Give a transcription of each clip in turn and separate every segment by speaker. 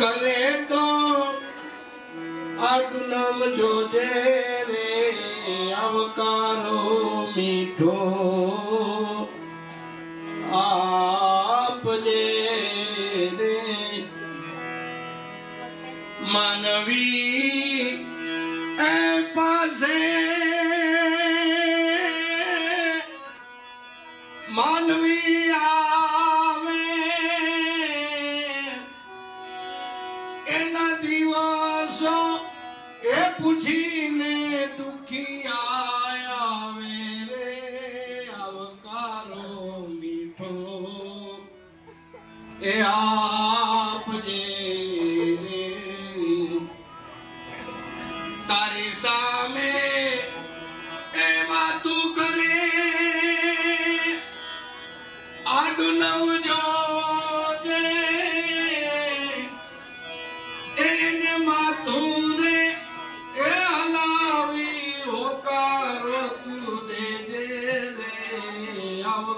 Speaker 1: ڪري ٿو او جو جيري اوڪارو مٺو. آپ جي مانوي ۽ پاسي. مانوي પૂછીને દુખી આયા રે આવકારો મીઠો. એ આપજે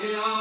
Speaker 1: Yeah.